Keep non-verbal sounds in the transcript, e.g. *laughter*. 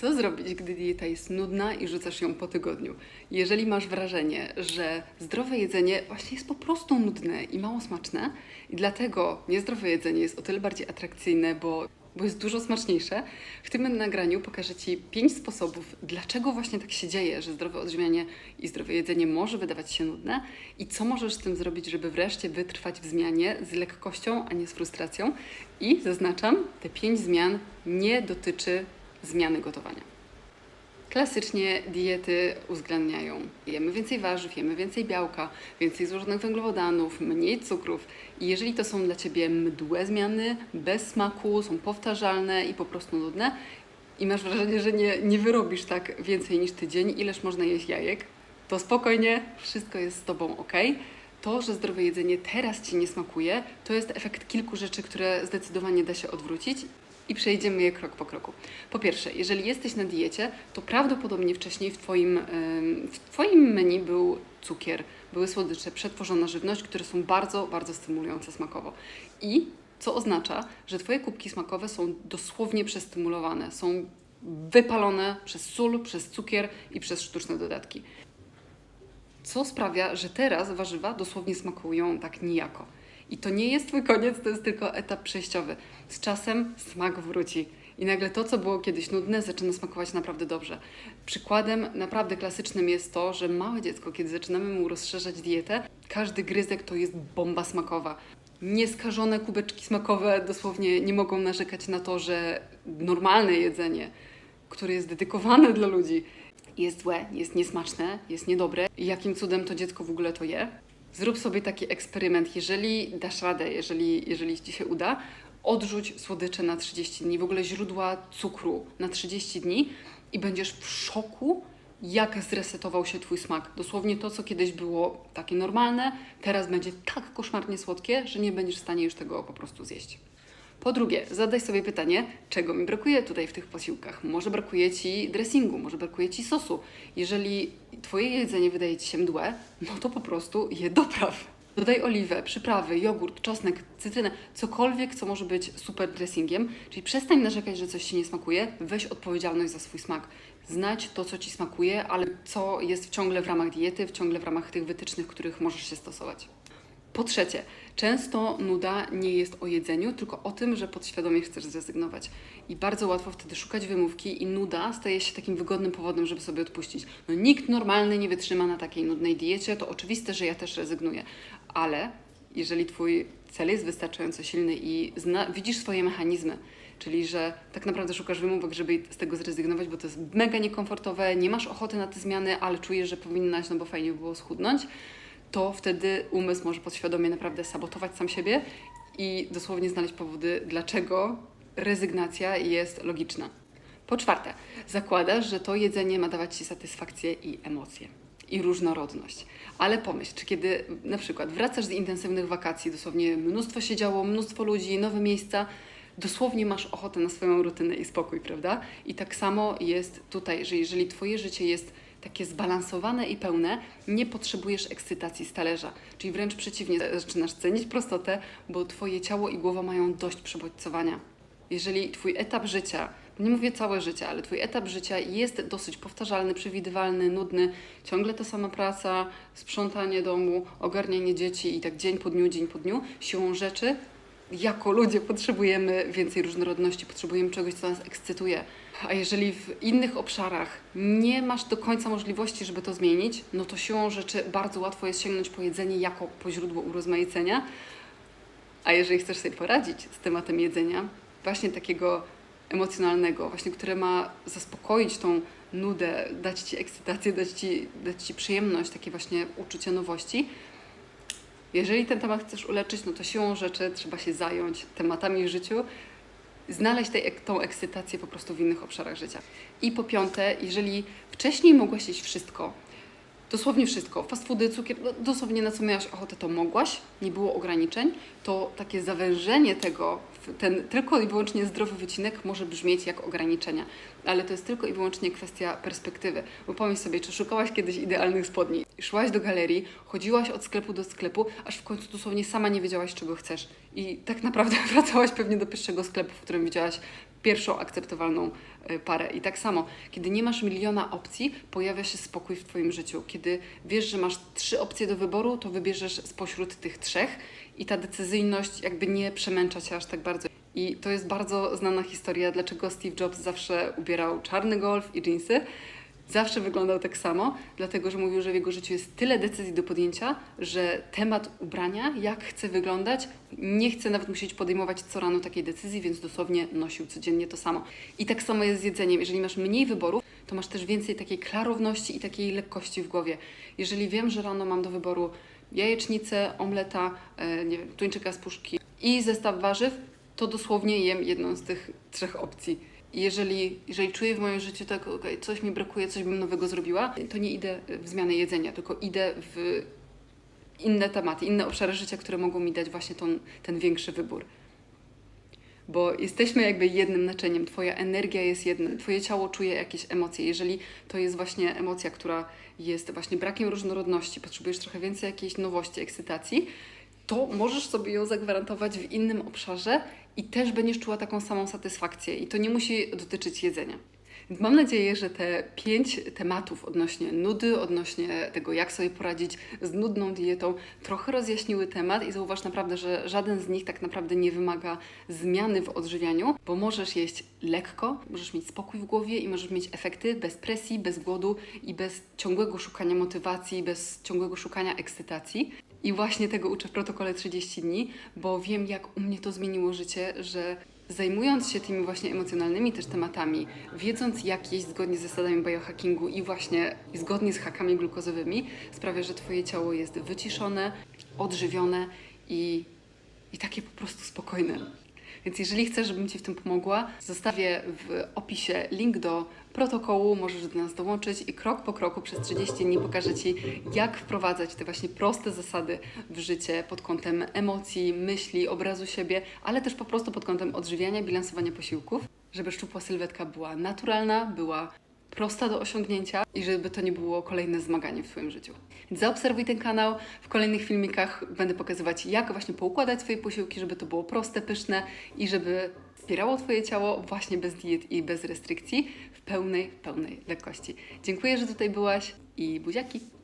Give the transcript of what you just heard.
Co zrobić, gdy dieta jest nudna i rzucasz ją po tygodniu? Jeżeli masz wrażenie, że zdrowe jedzenie właśnie jest po prostu nudne i mało smaczne i dlatego niezdrowe jedzenie jest o tyle bardziej atrakcyjne, bo, bo jest dużo smaczniejsze, w tym nagraniu pokażę Ci pięć sposobów, dlaczego właśnie tak się dzieje, że zdrowe odżywianie i zdrowe jedzenie może wydawać się nudne i co możesz z tym zrobić, żeby wreszcie wytrwać w zmianie z lekkością, a nie z frustracją. I zaznaczam, te pięć zmian nie dotyczy zmiany gotowania. Klasycznie diety uwzględniają jemy więcej warzyw, jemy więcej białka, więcej złożonych węglowodanów, mniej cukrów. I jeżeli to są dla Ciebie mdłe zmiany, bez smaku, są powtarzalne i po prostu nudne i masz wrażenie, że nie, nie wyrobisz tak więcej niż tydzień, ileż można jeść jajek, to spokojnie, wszystko jest z Tobą ok. To, że zdrowe jedzenie teraz Ci nie smakuje, to jest efekt kilku rzeczy, które zdecydowanie da się odwrócić i przejdziemy je krok po kroku. Po pierwsze, jeżeli jesteś na diecie, to prawdopodobnie wcześniej w Twoim, w twoim menu był cukier, były słodycze, przetworzona żywność, które są bardzo, bardzo stymulujące smakowo. I co oznacza, że Twoje kubki smakowe są dosłownie przestymulowane, są wypalone przez sól, przez cukier i przez sztuczne dodatki. Co sprawia, że teraz warzywa dosłownie smakują tak nijako. I to nie jest Twój koniec, to jest tylko etap przejściowy. Z czasem smak wróci. I nagle to, co było kiedyś nudne, zaczyna smakować naprawdę dobrze. Przykładem naprawdę klasycznym jest to, że małe dziecko, kiedy zaczynamy mu rozszerzać dietę, każdy gryzek to jest bomba smakowa. Nieskażone kubeczki smakowe dosłownie nie mogą narzekać na to, że normalne jedzenie, które jest dedykowane dla ludzi, jest złe, jest niesmaczne, jest niedobre. I jakim cudem to dziecko w ogóle to je? Zrób sobie taki eksperyment, jeżeli dasz radę, jeżeli, jeżeli ci się uda, odrzuć słodycze na 30 dni, w ogóle źródła cukru na 30 dni i będziesz w szoku, jak zresetował się Twój smak. Dosłownie to, co kiedyś było takie normalne, teraz będzie tak koszmarnie słodkie, że nie będziesz w stanie już tego po prostu zjeść. Po drugie, zadaj sobie pytanie, czego mi brakuje tutaj w tych posiłkach. Może brakuje Ci dressingu, może brakuje Ci sosu. Jeżeli Twoje jedzenie wydaje Ci się mdłe, no to po prostu je dopraw. Dodaj oliwę, przyprawy, jogurt, czosnek, cytrynę, cokolwiek, co może być super dressingiem. Czyli przestań narzekać, że coś Ci nie smakuje, weź odpowiedzialność za swój smak. Znać to, co Ci smakuje, ale co jest ciągle w ramach diety, ciągle w ramach tych wytycznych, których możesz się stosować. Po trzecie, często nuda nie jest o jedzeniu, tylko o tym, że podświadomie chcesz zrezygnować. I bardzo łatwo wtedy szukać wymówki i nuda staje się takim wygodnym powodem, żeby sobie odpuścić. No nikt normalny nie wytrzyma na takiej nudnej diecie, to oczywiste, że ja też rezygnuję. Ale jeżeli Twój cel jest wystarczająco silny i zna, widzisz swoje mechanizmy, czyli że tak naprawdę szukasz wymówek, żeby z tego zrezygnować, bo to jest mega niekomfortowe, nie masz ochoty na te zmiany, ale czujesz, że powinnaś, no bo fajnie by było schudnąć, to wtedy umysł może podświadomie naprawdę sabotować sam siebie i dosłownie znaleźć powody, dlaczego rezygnacja jest logiczna. Po czwarte, zakładasz, że to jedzenie ma dawać Ci satysfakcję i emocje. I różnorodność. Ale pomyśl, czy kiedy na przykład wracasz z intensywnych wakacji, dosłownie mnóstwo się działo, mnóstwo ludzi, nowe miejsca, dosłownie masz ochotę na swoją rutynę i spokój, prawda? I tak samo jest tutaj, że jeżeli Twoje życie jest takie zbalansowane i pełne, nie potrzebujesz ekscytacji z talerza. Czyli wręcz przeciwnie, zaczynasz cenić prostotę, bo Twoje ciało i głowa mają dość przebodźcowania. Jeżeli Twój etap życia, nie mówię całe życie, ale Twój etap życia jest dosyć powtarzalny, przewidywalny, nudny, ciągle ta sama praca, sprzątanie domu, ogarnianie dzieci i tak dzień po dniu, dzień po dniu, siłą rzeczy jako ludzie potrzebujemy więcej różnorodności, potrzebujemy czegoś, co nas ekscytuje. A jeżeli w innych obszarach nie masz do końca możliwości, żeby to zmienić, no to siłą rzeczy bardzo łatwo jest sięgnąć po jedzenie jako po źródło urozmaicenia. A jeżeli chcesz sobie poradzić z tematem jedzenia, właśnie takiego emocjonalnego, właśnie które ma zaspokoić tą nudę, dać Ci ekscytację, dać Ci, dać ci przyjemność, takie właśnie uczucie nowości, jeżeli ten temat chcesz uleczyć, no to siłą rzeczy trzeba się zająć tematami w życiu, znaleźć tej, tą ekscytację po prostu w innych obszarach życia. I po piąte, jeżeli wcześniej mogłaś jeść wszystko, dosłownie wszystko, fast foody, cukier, no, dosłownie na co miałaś ochotę, to mogłaś, nie było ograniczeń, to takie zawężenie tego, ten tylko i wyłącznie zdrowy wycinek może brzmieć jak ograniczenia, ale to jest tylko i wyłącznie kwestia perspektywy. Bo pomyśl sobie, czy szukałaś kiedyś idealnych spodni, szłaś do galerii, chodziłaś od sklepu do sklepu, aż w końcu dosłownie sama nie wiedziałaś, czego chcesz. I tak naprawdę *laughs* wracałaś pewnie do pierwszego sklepu, w którym widziałaś pierwszą akceptowalną y, parę. I tak samo, kiedy nie masz miliona opcji, pojawia się spokój w Twoim życiu. Kiedy wiesz, że masz trzy opcje do wyboru, to wybierzesz spośród tych trzech i ta decyzyjność jakby nie przemęcza Cię aż tak bardzo. I to jest bardzo znana historia, dlaczego Steve Jobs zawsze ubierał czarny golf i jeansy. Zawsze wyglądał tak samo, dlatego że mówił, że w jego życiu jest tyle decyzji do podjęcia, że temat ubrania, jak chce wyglądać, nie chce nawet musieć podejmować co rano takiej decyzji, więc dosłownie nosił codziennie to samo. I tak samo jest z jedzeniem. Jeżeli masz mniej wyborów, to masz też więcej takiej klarowności i takiej lekkości w głowie. Jeżeli wiem, że rano mam do wyboru jajecznicę, omleta, e, nie wiem, tuńczyka z puszki i zestaw warzyw, to dosłownie jem jedną z tych trzech opcji. Jeżeli, jeżeli czuję w moim życiu tak, okej, coś mi brakuje, coś bym nowego zrobiła, to nie idę w zmianę jedzenia, tylko idę w inne tematy, inne obszary życia, które mogą mi dać właśnie tą, ten większy wybór. Bo jesteśmy jakby jednym naczyniem, Twoja energia jest jednym, Twoje ciało czuje jakieś emocje. Jeżeli to jest właśnie emocja, która jest właśnie brakiem różnorodności, potrzebujesz trochę więcej jakiejś nowości, ekscytacji, to możesz sobie ją zagwarantować w innym obszarze i też będziesz czuła taką samą satysfakcję. I to nie musi dotyczyć jedzenia. Mam nadzieję, że te pięć tematów odnośnie nudy, odnośnie tego, jak sobie poradzić z nudną dietą, trochę rozjaśniły temat i zauważ naprawdę, że żaden z nich tak naprawdę nie wymaga zmiany w odżywianiu, bo możesz jeść lekko, możesz mieć spokój w głowie i możesz mieć efekty bez presji, bez głodu i bez ciągłego szukania motywacji, bez ciągłego szukania ekscytacji. I właśnie tego uczę w protokole 30 dni, bo wiem, jak u mnie to zmieniło życie, że zajmując się tymi właśnie emocjonalnymi też tematami, wiedząc jak jeść zgodnie z zasadami biohackingu i właśnie zgodnie z hakami glukozowymi, sprawia, że Twoje ciało jest wyciszone, odżywione i, i takie po prostu spokojne. Więc jeżeli chcesz, żebym Ci w tym pomogła, zostawię w opisie link do protokołu, możesz do nas dołączyć i krok po kroku przez 30 dni pokażę Ci, jak wprowadzać te właśnie proste zasady w życie pod kątem emocji, myśli, obrazu siebie, ale też po prostu pod kątem odżywiania, bilansowania posiłków, żeby szczupła sylwetka była naturalna, była prosta do osiągnięcia i żeby to nie było kolejne zmaganie w Twoim życiu. Więc zaobserwuj ten kanał. W kolejnych filmikach będę pokazywać, jak właśnie poukładać swoje posiłki, żeby to było proste, pyszne i żeby wspierało Twoje ciało właśnie bez diet i bez restrykcji w pełnej, pełnej lekkości. Dziękuję, że tutaj byłaś i buziaki!